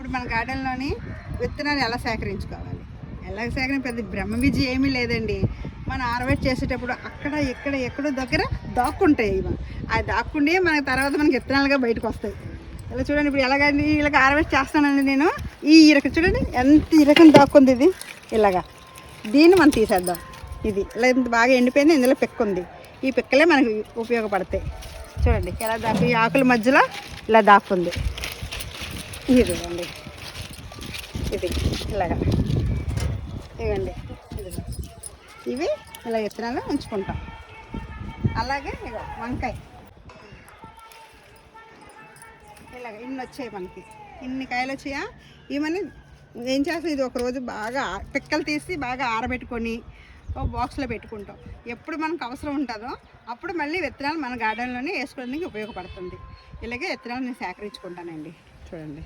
ఇప్పుడు మన గార్డెన్లోని విత్తనాలు ఎలా సేకరించుకోవాలి? ఎలా సేకరణ పెద్ద బ్రహ్మ విజయం ఏమీ లేదండి. మనం హార్వెస్ట్ చేసేటప్పుడు అక్కడ ఇక్కడ ఎక్కడో దగ్గర దాక్కుంటాయి ఇవి. అవి దాక్కుండే మనకి తర్వాత మనకి విత్తనాలుగా బయటకు వస్తాయి. ఇలా చూడండి ఇప్పుడు ఎలాగండి ఇలాగ హార్వెస్ట్ చేస్తానండి నేను ఈ ఇరక చూడండి ఎంత ఇరకం దాక్కుంది ఇది. ఇలాగా. దీన్ని మనం తీసేద్దాం. ఇది. ఇలా ఇంత బాగా ఎండిపోయింది ఇందులో పిక్క ఉంది. ఈ పిక్కలే మనకి ఉపయోగపడతాయి. చూడండి ఎలా దాకు ఈ ఆకుల మధ్యలో ఇలా దాక్కుంది. ఇది ఇది ఇలాగా. ఇవ్వండి ఇది ఇవి ఇలా విత్తనాలు ఉంచుకుంటాం. అలాగే ఇగో వంకాయ. ఇలాగ ఇన్ని వచ్చాయి మనకి. ఇన్ని కాయలు వచ్చాయా? ఇవన్నీ ఏం చేస్తాం? ఇది ఒకరోజు బాగా పిక్కలు తీసి బాగా ఆరబెట్టుకొని ఒక బాక్స్లో పెట్టుకుంటాం. ఎప్పుడు మనకు అవసరం ఉంటుందో అప్పుడు మళ్ళీ విత్తనాలు మన గార్డెన్లోనే వేసుకోవడానికి ఉపయోగపడుతుంది. ఇలాగే విత్తనాలు నేను సేకరించుకుంటానండి. చూడండి.